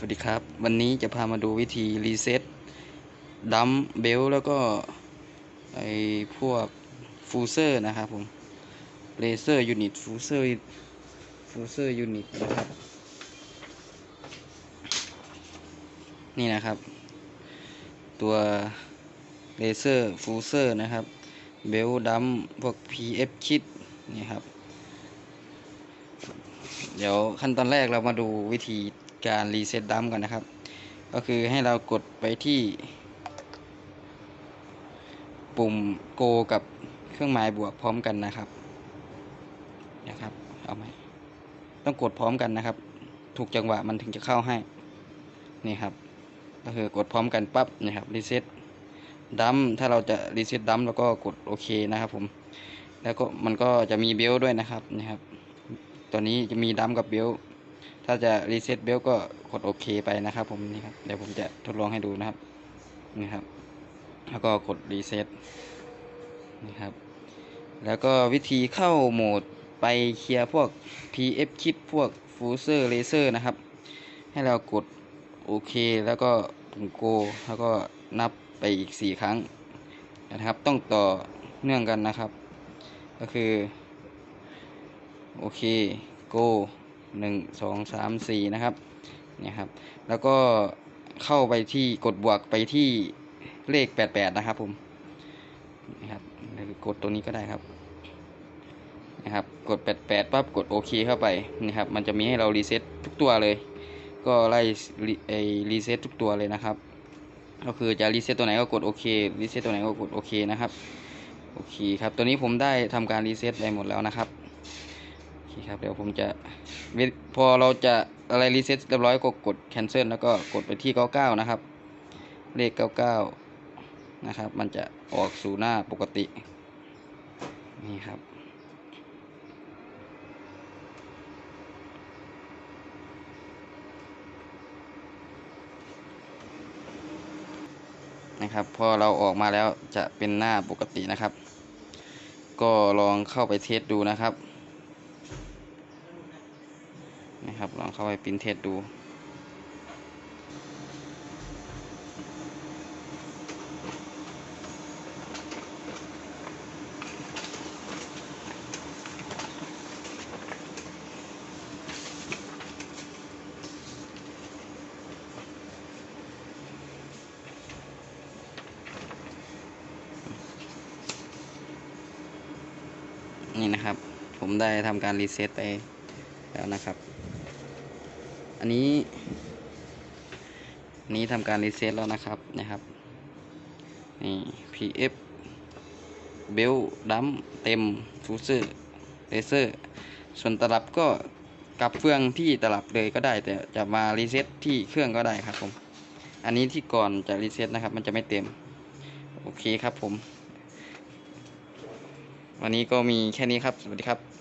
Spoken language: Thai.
สวัสดีครับ วันนี้จะพามาดูวิธีรีเซ็ตดัมเบลแล้วก็ไอพวกฟูเซอร์นะครับผมเลเซอร์ยูนิตฟูเซอร์ฟูเซอร์ยูนิตนะครับ นี่นะครับ ตัวเลเซอร์ฟูเซอร์นะครับ เบลดัมพวก PF คิดนี่ครับ เดี๋ยวขั้นตอนแรกเรามาดูวิธี การรีเซ็ตดัมกันนะครับ ก็คือให้เรากดไปที่ปุ่มโกกับเครื่องหมายบวกพร้อมกันนะครับนะครับเอาไหมต้องกดพร้อมกันนะครับ ถูกจังหวะมันถึงจะเข้าให้นี่ครับ ก็คือกดพร้อมกันปั๊บนี่ครับรีเซ็ตดัมถ้าเราจะรีเซ็ตดัมแล้วก็กดโอเคนะครับผมแล้วก็มันก็จะมีเบลด้วยนะครับนี่ครับ ตัวนี้จะมีดัมกับเบล ถ้าจะรีเซ็ตเบลก็กดโอเคไปนะครับ ผมนี่ครับเดี๋ยวผมจะทดลองให้ดูนะครับนี่ครับ แล้วก็กดรีเซ็ตนี่ครับ แล้วก็วิธีเข้าโหมดไปเคลียร์พวก PF คิดพวกฟูเซอร์เลเซอร์นะครับ ให้เรากดโอเค แล้วก็ปุ่มโก แล้วก็นับไปอีก 4 ครั้งนะครับ ต้องต่อเนื่องกันนะครับ ก็คือ โอเค โก หนึ่งสองสามสี่นะครับเนี่ยครับ แล้วก็เข้าไปที่กดบวกไปที่เลขแปดแปดนะครับผมนะครับกดตรงนี้ก็ได้ครับนะครับ กดแปดแปดปั๊บกดโอเคเข้าไปนี่ครับ มันจะมีให้เรารีเซ็ตทุกตัวเลย ก็ไล่ไอรีเซ็ตทุกตัวเลยนะครับ ก็คือจะรีเซ็ตตัวไหนก็กดโอเครีเซ็ตตัวไหนก็กดโอเคนะครับโอเคครับ ตัวนี้ผมได้ทำการรีเซ็ตไปหมดแล้วนะครับ เคครับเดี๋ยวผมจะพอเราจะอะไรรีเซ็ตเรียบร้อยก็กด cancel แล้วก็กดไปที่ 99 นะครับ เลข 99 นะครับ มันจะออกสู่หน้าปกติ นี่ครับ นะครับ พอเราออกมาแล้วจะเป็นหน้าปกตินะครับ ก็ลองเข้าไปเทสดูนะครับ นะครับ ลองเข้าไปปริ้นเทสดู นี่นะครับ ผมได้ทำการรีเซ็ตไปแล้วนะครับ อันนี้นนี้ทำการรีเซ็ตแล้วนะครับนะครับนี่ PF เบลดัมเต็มฟูเซอร์เลเซอร์ ส่วนตลับก็กลับเฟืองที่ตลับเลยก็ได้ แต่จะมารีเซ็ตที่เครื่องก็ได้ครับผม อันนี้ที่ก่อนจะรีเซ็ตนะครับ มันจะไม่เต็ม โอเคครับผม วันนี้ก็มีแค่นี้ครับ สวัสดีครับ